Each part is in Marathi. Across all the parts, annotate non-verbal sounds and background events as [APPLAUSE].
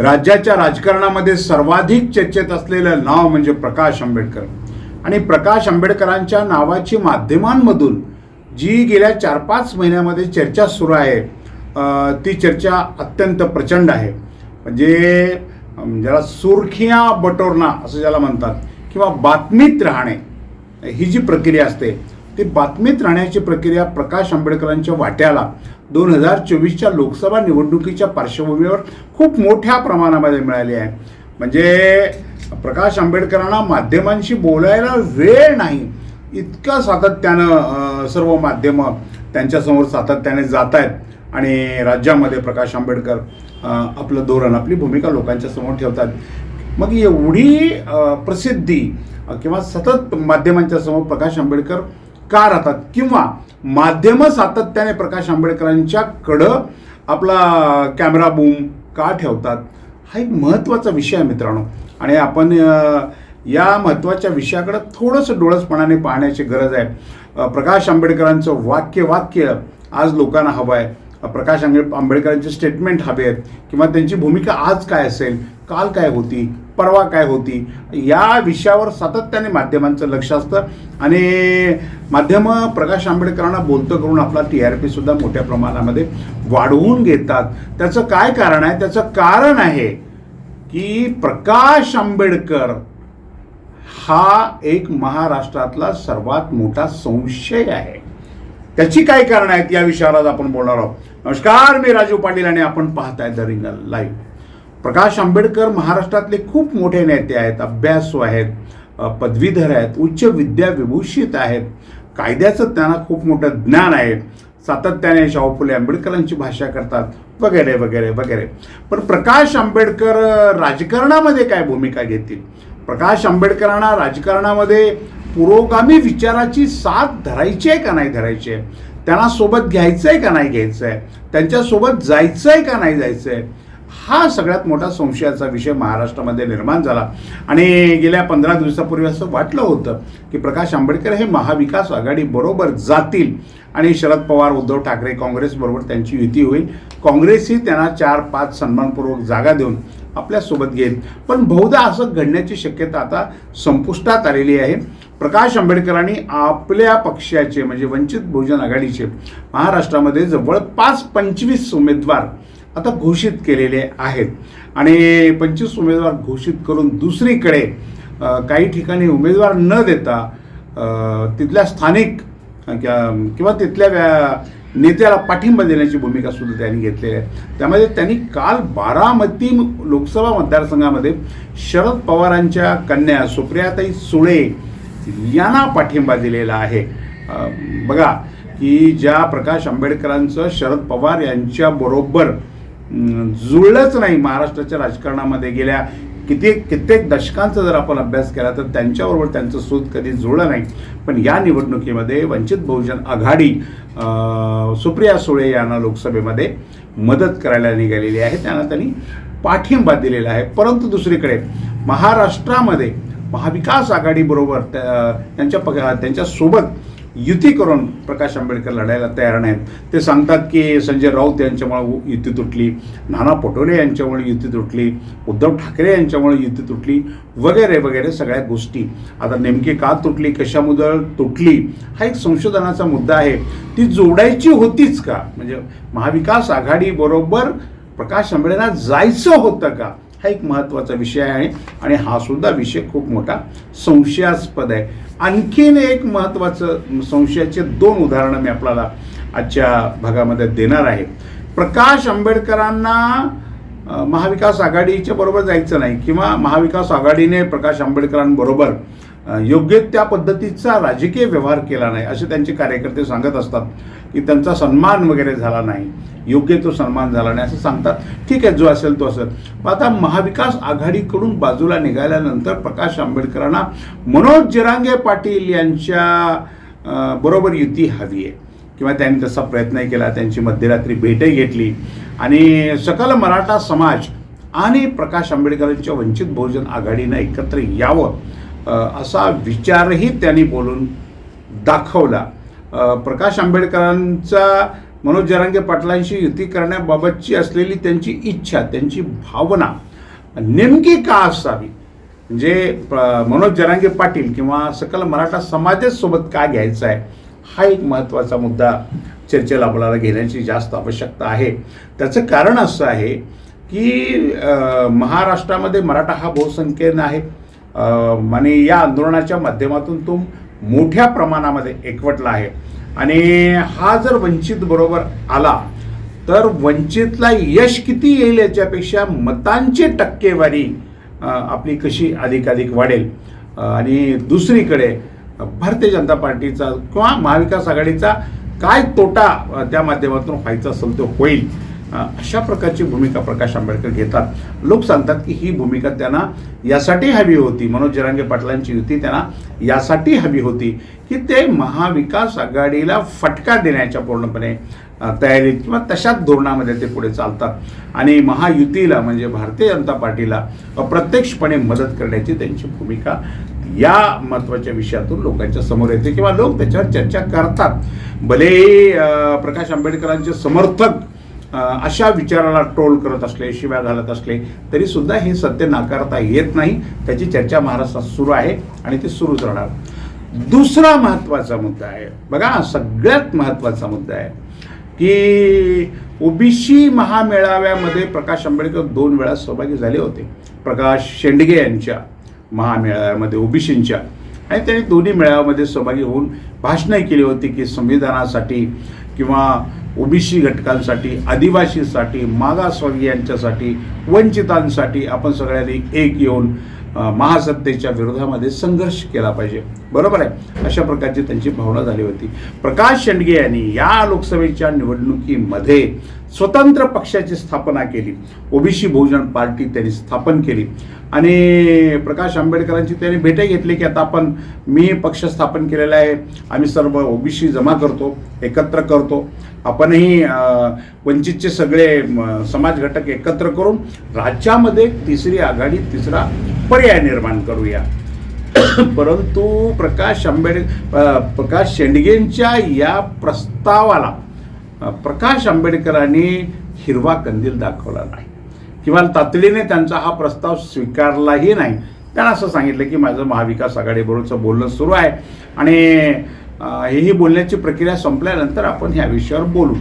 राज्याच्या राजकारणामध्ये सर्वाधिक चर्चेत असलेलं नाव म्हणजे प्रकाश आंबेडकर. आणि प्रकाश आंबेडकरांच्या नावाची माध्यमांमधून जी गेल्या चार पाच महिन्यामध्ये चर्चा सुरू आहे ती चर्चा अत्यंत प्रचंड आहे. म्हणजे ज्याला सुरखिया बटोरणा असं ज्याला म्हणतात किंवा बातमीत राहणे ही जी प्रक्रिया असते ती बातमीत राहण्याची प्रक्रिया प्रकाश आंबेडकरांच्या वाट्याला दोन हजार चोवीसच्या लोकसभा निवडणुकीच्या पार्श्वभूमीवर खूप मोठ्या प्रमाणामध्ये मिळाली आहे. म्हणजे प्रकाश आंबेडकरांना माध्यमांशी बोलायला वेळ नाही. इतकं सातत्यानं सर्व माध्यमं त्यांच्यासमोर सातत्याने जात आहेत आणि राज्यामध्ये प्रकाश आंबेडकर आपलं धोरण आपली भूमिका लोकांच्या समोर ठेवतात. मग एवढी प्रसिद्धी किंवा सतत माध्यमांच्या समोर प्रकाश आंबेडकर का राहतात? किंवा माध्यम सातत्याने प्रकाश आंबेडकरांच्याकडं आपला कॅमेरा बूम का ठेवतात? हा एक महत्त्वाचा विषय आहे मित्रांनो. आणि आपण या महत्त्वाच्या विषयाकडं थोडंसं डोळसपणाने पाहण्याची गरज आहे. प्रकाश आंबेडकरांचं वाक्य वाक्य आज लोकांना हवं आहे. प्रकाश आंबे आंबेडकरांचे स्टेटमेंट हवे आहेत. किंवा त्यांची भूमिका आज काय असेल? काल काय होती? परवा काय होती? या विषयावर सातत्याने माध्यमांचं लक्ष असतं. आणि माध्यमं प्रकाश आंबेडकरांना बोलतं करून आपला टी आर पीसुद्धा मोठ्या प्रमाणामध्ये वाढवून घेतात. त्याचं काय कारण आहे? त्याचं कारण आहे की प्रकाश आंबेडकर हा एक महाराष्ट्रातला सर्वात मोठा संशय आहे. त्याची काय कारण आहेत या विषयावर आज आपण बोलणार आहोत. नमस्कार मी राजीव पाटील आणि आपण पाहताय द रिंगल लाईव्ह. प्रकाश आंबेडकर महाराष्ट्रातले खूप मोठे नेते आहेत अभ्यासू आहेत पदवीधर आहेत उच्च विद्या विभूषित आहेत. कायद्याचं त्यांना खूप मोठं ज्ञान आहे. सातत्याने शाहू फुले आंबेडकरांची भाषा करतात वगैरे वगैरे वगैरे. पण प्रकाश आंबेडकर राजकारणामध्ये काय भूमिका घेतील? प्रकाश आंबेडकरांना राजकारणामध्ये पुरोगामी विचाराची साथ धरायची आहे का नाही धरायची आहे? त्यांना सोबत घ्यायचं आहे का नाही घ्यायचं आहे त्यांच्यासोबत जायचं आहे का नाही जायचं आहे हा सगळ्यात मोठा संशयाचा विषय महाराष्ट्रामध्ये निर्माण झाला. आणि गेल्या पंधरा दिवसापूर्वी असं वाटलं होतं की प्रकाश आंबेडकर हे महाविकास आघाडी बरोबर जातील आणि शरद पवार उद्धव ठाकरे काँग्रेसबरोबर त्यांची युती होईल. काँग्रेसही त्यांना चार पाच सन्मानपूर्वक जागा देऊन आपल्यासोबत घेईल. पण बहुधा असं घडण्याची शक्यता आता संपुष्टात आलेली आहे. प्रकाश आंबेडकरांनी आपल्या पक्षाचे म्हणजे वंचित बहुजन आघाडीचे महाराष्ट्रामध्ये जवळपास पंचवीस उमेदवार आता घोषित केलेले आहेत. आणि पंचवीस उमेदवार घोषित करून दुसरीकडे काही ठिकाणी उमेदवार न देता तिथल्या स्थानिक किंवा तिथल्या व्या- नेत्याला पाठिंबा देण्याची भूमिका सुद्धा त्यांनी घेतलेली आहे. त्यामध्ये त्यांनी काल बारामती लोकसभा मतदारसंघामध्ये शरद पवारांच्या कन्या सुप्रियाताई सुळे यांना पाठिंबा दिलेला आहे. बघा की ज्या प्रकाश आंबेडकरांचं शरद पवार यांच्याबरोबर जुळलंच नाही. महाराष्ट्राच्या राजकारणामध्ये गेल्या कित्येक कित्येक दशकांचा जर आपण अभ्यास केला तर त्यांच्याबरोबर त्यांचं सूत कधी जुळलं नाही. पण या निवडणुकीमध्ये वंचित बहुजन आघाडी सुप्रिया सुळे यांना लोकसभेमध्ये मदत करायला निघालेली आहे. त्यांना त्यांनी पाठिंबा दिलेला आहे. परंतु दुसरीकडे महाराष्ट्रामध्ये महाविकास आघाडीबरोबर त्या- त्यांच्या प त्यांच्यासोबत युती करून प्रकाश आंबेडकर लढायला तयार नाहीत. ते सांगतात की संजय राऊत यांच्यामुळे युती तुटली नाना पटोले यांच्यामुळे युती तुटली उद्धव ठाकरे यांच्यामुळे युती तुटली वगैरे वगैरे सगळ्या गोष्टी. आता नेमकी का तुटली कशामुळे तुटली हा एक संशोधनाचा मुद्दा आहे. ती जोडायची होतीच का? म्हणजे महाविकास आघाडीबरोबर प्रकाश आंबेडकरांना जायचं होतं का? हा एक महत्त्वाचा विषय आहे आणि हा सुद्धा विषय खूप मोठा संशयास्पद आहे. आणखीन एक महत्त्वाचं संशयाचे दोन उदाहरणं मी आपल्याला आजच्या भागामध्ये देणार आहे. प्रकाश आंबेडकरांना महाविकास आघाडीच्या बरोबर जायचं नाही किंवा महाविकास आघाडीने प्रकाश आंबेडकरांबरोबर योग्य त्या पद्धतीचा राजकीय व्यवहार केला नाही असे त्यांचे कार्यकर्ते सांगत असतात की त्यांचा सन्मान वगैरे झाला नाही. योग्य तो सन्मान झाला नाही असं सांगतात. ठीक आहे जो असेल तो असेल. पण आता महाविकास आघाडीकडून बाजूला निघाल्यानंतर प्रकाश आंबेडकरांना मनोज जिरांगे पाटील यांच्या बरोबर युती हवी आहे. किंवा त्यांनी तसा प्रयत्नही केला त्यांची मध्यरात्री भेटही घेतली. आणि सकल मराठा समाज आणि प्रकाश आंबेडकरांच्या वंचित बहुजन आघाडीनं एकत्र यावं. असा विचारही त्यांनी बोलून दाखवला. प्रकाश आंबेडकरांचा मनोज जरांगे पाटलांशी युती करण्याबाबतची असलेली त्यांची इच्छा त्यांची भावना नेमकी का असावी? म्हणजे प- मनोज जरांगे पाटील किंवा सकल मराठा समाजाच सोबत का घ्यायचा आहे? हा एक महत्त्वाचा मुद्दा चर्चेला आपल्याला घेण्याची जास्त आवश्यकता आहे. त्याचं कारण असं आहे की महाराष्ट्रामध्ये मराठा हा बहुसंख्येनं आहे. आणि या आंदोलनाच्या माध्यमातून तो मोठ्या प्रमाणामध्ये एकवटला आहे. आणि हा जर वंचित बरोबर आला तर वंचितला यश किती येईल याच्यापेक्षा मतांची टक्केवारी आपली कशी अधिकाधिक वाढेल? आणि दुसरीकडे भारतीय जनता पार्टीचा किंवा महाविकास आघाडीचा काय तोटा त्या माध्यमातून व्हायचा असेल तो होईल. अशा प्रकारची भूमिका प्रकाश आंबेडकर घेतात. लोक सांगतात की ही भूमिका त्यांना यासाठी हवी होती. मनोज जरांगे पाटलांची युती त्यांना यासाठी हवी होती की ते महाविकास आघाडीला फटका देण्याच्या पूर्णपणे तयारीत किंवा तशाच धोरणामध्ये ते पुढे चालतात. आणि महायुतीला म्हणजे भारतीय जनता पार्टीला अप्रत्यक्षपणे मदत करण्याची त्यांची भूमिका या महत्त्वाच्या विषयातून लोकांच्या समोर येते किंवा लोक त्याच्यावर चर्चा करतात. भले प्रकाश आंबेडकरांचे समर्थक अशा विचाराला ट्रोल करत असले शिव्या घालत असले तरी सुद्धा हे सत्य नाकारता येत नाही. त्याची चर्चा महाराष्ट्रात सुरू आहे आणि ती सुरूच राहणार. दुसरा महत्त्वाचा मुद्दा आहे. बघा सगळ्यात महत्त्वाचा मुद्दा आहे की ओबीसी महामेळाव्यामध्ये प्रकाश आंबेडकर दोन वेळा सहभागी झाले होते. प्रकाश शेंडगे यांच्या महामेळाव्यामध्ये ओबीसींच्या. आणि त्यांनी दोन्ही मेळाव्यामध्ये सहभागी होऊन भाषणही केली होती की संविधानासाठी किंवा ओबीसी घटकांसाठी आदिवासीसाठी मागासवर्गीयांच्यासाठी वंचितांसाठी आपण सगळ्यांनी एक येऊन महासत्तेच्या विरोधामध्ये संघर्ष केला पाहिजे. बरोबर आहे? अशा प्रकारची त्यांची भावना झाली होती. प्रकाश शेंडगे यांनी या लोकसभेच्या निवडणुकीमध्ये स्वतंत्र पक्षाची स्थापना केली. ओबीसी बहुजन पार्टी त्यांनी स्थापन केली. आणि प्रकाश आंबेडकरांची त्यांनी भेटही घेतली की आता आपण मी पक्ष स्थापन केलेला आहे. आम्ही सर्व ओबीसी जमा करतो एकत्र करतो. आपणही वंचितचे सगळे समाज घटक एकत्र करून राज्यामध्ये तिसरी आघाडी तिसरा पर्याय निर्माण करूया. [COUGHS] परंतु प्रकाश आंबेडकर प्रकाश शेंडगेंच्या या प्रस्तावाला प्रकाश आंबेडकरांनी हिरवा कंदील दाखवला नाही. किंवा तातडीने त्यांचा हा प्रस्ताव स्वीकारलाही नाही. त्यांना असं सांगितलं की माझं महाविकास आघाडीबरोबरचं बोलणं सुरू आहे आणि अ, हेही बोलण्याची प्रक्रिया संपल्यानंतर आपण ह्या विषयावर बोलू.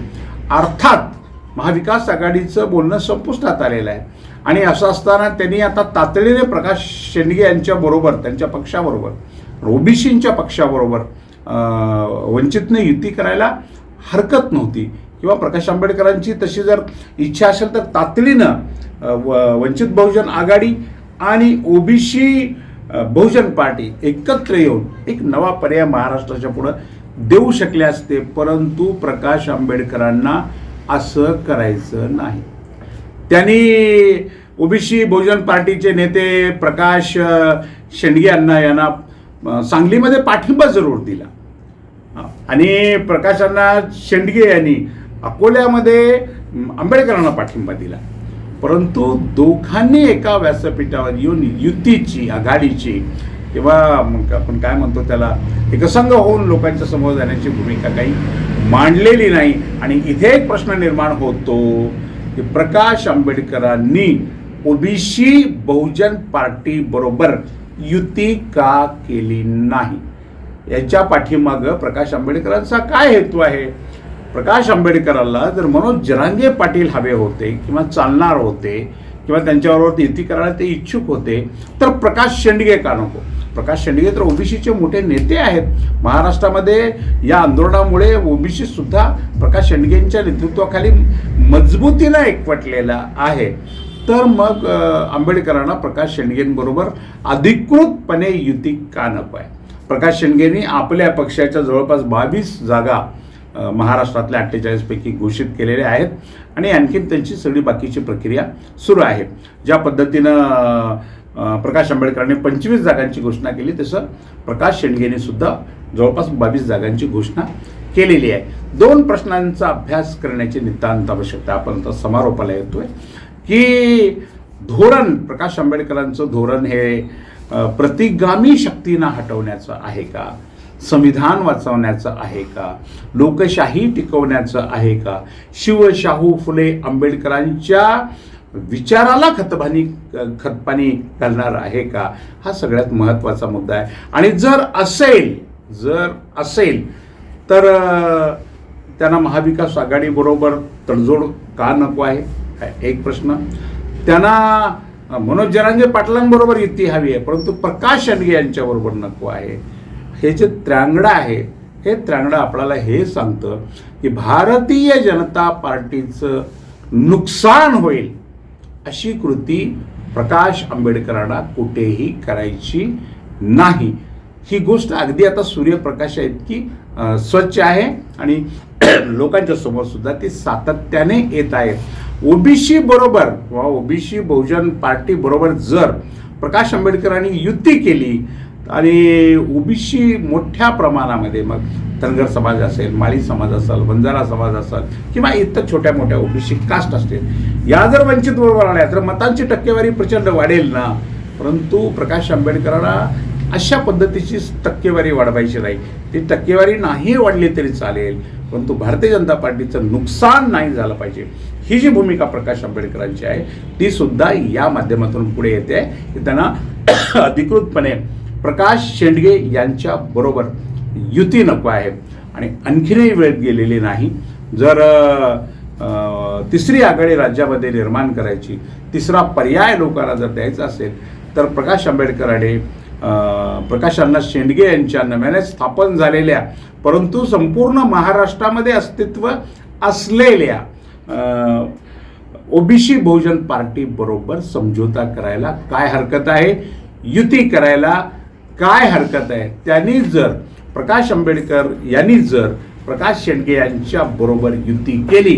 अर्थात महाविकास आघाडीचं बोलणं संपुष्टात आलेलं आहे. आणि असं असताना त्यांनी आता तातडीने प्रकाश शेंडगे यांच्याबरोबर त्यांच्या पक्षाबरोबर ओबीसींच्या पक्षाबरोबर वंचितने युती करायला हरकत नव्हती. किंवा प्रकाश आंबेडकरांची तशी जर इच्छा असेल तर तातडीनं व- वंचित बहुजन आघाडी आणि ओबीसी बहुजन पार्टी एकत्र येऊन एक नवा पर्याय महाराष्ट्राच्या पुढं देऊ शकले असते परंतु प्रकाश आंबेडकरांना असं करायचं नाही. त्यांनी ओबीसी बहुजन पार्टीचे नेते प्रकाश शेंडगे यांना यांना सांगलीमध्ये पाठिंबा जरूर दिला. आणि प्रकाशांना शेंडगे यांनी अकोल्यामध्ये आंबेडकरांना पाठिंबा दिला. परंतु दोघांनी एका व्यासपीठावर येऊन युतीची आघाडीची किंवा आपण काय म्हणतो त्याला एकसंघ होऊन लोकांच्या समोर जाण्याची भूमिका काही मांडलेली नाही. आणि इथे एक प्रश्न निर्माण होतो की प्रकाश आंबेडकरांनी ओबीसी बहुजन पार्टी बरोबर युती का केली नाही? याच्या पाठीमागं प्रकाश आंबेडकरांचा काय हेतू आहे? प्रकाश आंबेडकरांना जर मनोज जरांगे पाटील हवे होते किंवा चालणार होते किंवा त्यांच्याबरोबर युती करायला ते इच्छुक होते तर प्रकाश शेंडगे का नको? प्रकाश शेंडगे तर ओबीसीचे मोठे नेते आहेत. महाराष्ट्रामध्ये या आंदोलनामुळे ओबीसी सुद्धा प्रकाश शेंडगेंच्या नेतृत्वाखाली मजबूतीनं एकवटलेला आहे. तर मग आंबेडकरांना प्रकाश शेंडगेंबरोबर अधिकृतपणे युती का नको आहे? प्रकाश शेंडगेंनी आपल्या पक्षाच्या जवळपास बावीस जागा महाराष्ट्रातल्या अठ्ठेचाळीसपैकी घोषित केलेल्या आहेत आणि आणखीन त्यांची सगळी बाकीची प्रक्रिया सुरू आहे. ज्या पद्धतीनं प्रकाश आंबेडकरांनी पंचवीस जागांची घोषणा केली. तसं प्रकाश शेंडगेने सुद्धा जवळपास बावीस जागांची घोषणा केलेली आहे. दोन प्रश्नांचा अभ्यास करण्याची नितांत आवश्यकता आपण आता समारोपाला येतोय. की धोरण प्रकाश आंबेडकरांचं धोरण हे प्रतिगामी शक्तींना हटवण्याचं आहे का? संविधान वाचवण्याचं आहे का? लोकशाही टिकवण्याचं आहे का? शिवशाहू फुले आंबेडकरांच्या विचाराला खतपाणी खतपाणी घालणार आहे का? हा सगळ्यात महत्त्वाचा मुद्दा आहे. आणि जर असेल जर असेल तर त्यांना महाविकास आघाडीबरोबर तडजोड का नको आहे? एक प्रश्न. त्यांना मनोज जरांगे पाटलांबरोबर युती हवी आहे परंतु प्रकाश शेंडगे यांच्याबरोबर नको आहे. हे जे त्र्यांगडं आहे हे त्र्यांगडं आपल्याला हे सांगतं की भारतीय जनता पार्टीचं नुकसान होईल. अशी कृती प्रकाश आंबेडकरांना कुठेही करायची नाही. ही गोष्ट अगदी आता सूर्यप्रकाश इतकी स्वच्छ आहे आणि [CLEARS THROAT] लोकांच्या समोर सुद्धा ती सातत्याने येत आहेत. ओबीसी बरोबर किंवा ओबीसी बहुजन पार्टी बरोबर जर प्रकाश आंबेडकरांनी युती केली आणि ओबीसी मोठ्या प्रमाणामध्ये मग धनगर समाज असेल माळी समाज असेल बंजारा समाज असेल किंवा इतर छोट्या मोठ्या ओबीसी कास्ट असतील या जर वंचित बरोबर आल्या तर मतांची टक्केवारी प्रचंड वाढेल ना? परंतु प्रकाश आंबेडकरांना अशा पद्धतीची टक्केवारी वाढवायची नाही. ती टक्केवारी नाही वाढली तरी चालेल परंतु भारतीय जनता पार्टीचं नुकसान नाही झालं पाहिजे. ही जी भूमिका प्रकाश आंबेडकरांची आहे ती सुद्धा या माध्यमातून पुढे येते. की त्यांना [COUGHS] अधिकृतपणे प्रकाश शेंडगे यांच्या बरोबर युती नको आहे. आणि आणखीनही वेळ गेलेली नाही. जर तिसरी आघाडी राज्यामध्ये निर्माण करायची तिसरा पर्याय लोकांना जर द्यायचा असेल तर प्रकाश आंबेडकरांनी प्रकाशांना प्रकाश अण्णा शेंडगे यांच्या नव्याने स्थापन झालेल्या परंतु संपूर्ण महाराष्ट्रामध्ये अस्तित्व असलेल्या ओबीसी बहुजन पार्टी बरोबर समझोता करायला काय हरकत आहे? युती करायला काय हरकत आहे? त्यांनी जर प्रकाश आंबेडकर यांनी जर प्रकाश शेंडगे यांच्या बरोबर युती केली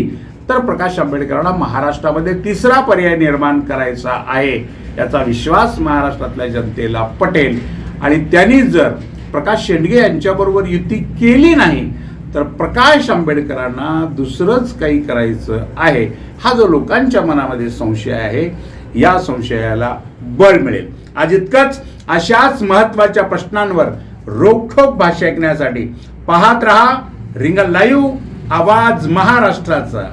तर प्रकाश आंबेडकरांना महाराष्ट्रामध्ये तिसरा पर्याय निर्माण करायचा आहे याचा विश्वास महाराष्ट्रातल्या जनतेला पटेल. आणि त्यांनी जर प्रकाश शेंडगे यांच्याबरोबर युती केली नाही तर प्रकाश आंबेडकरांना दुसरंच काही करायचं आहे. हा जो लोकांच्या मनामध्ये संशय आहे या संशयाला बळ मिळेल. आज इतकंच. अशाच महत्त्वाच्या प्रश्नांवर रोखोक भाषा ऐकण्यासाठी. पाहत रहा रिंग लाईव्ह आवाज महाराष्ट्राचा.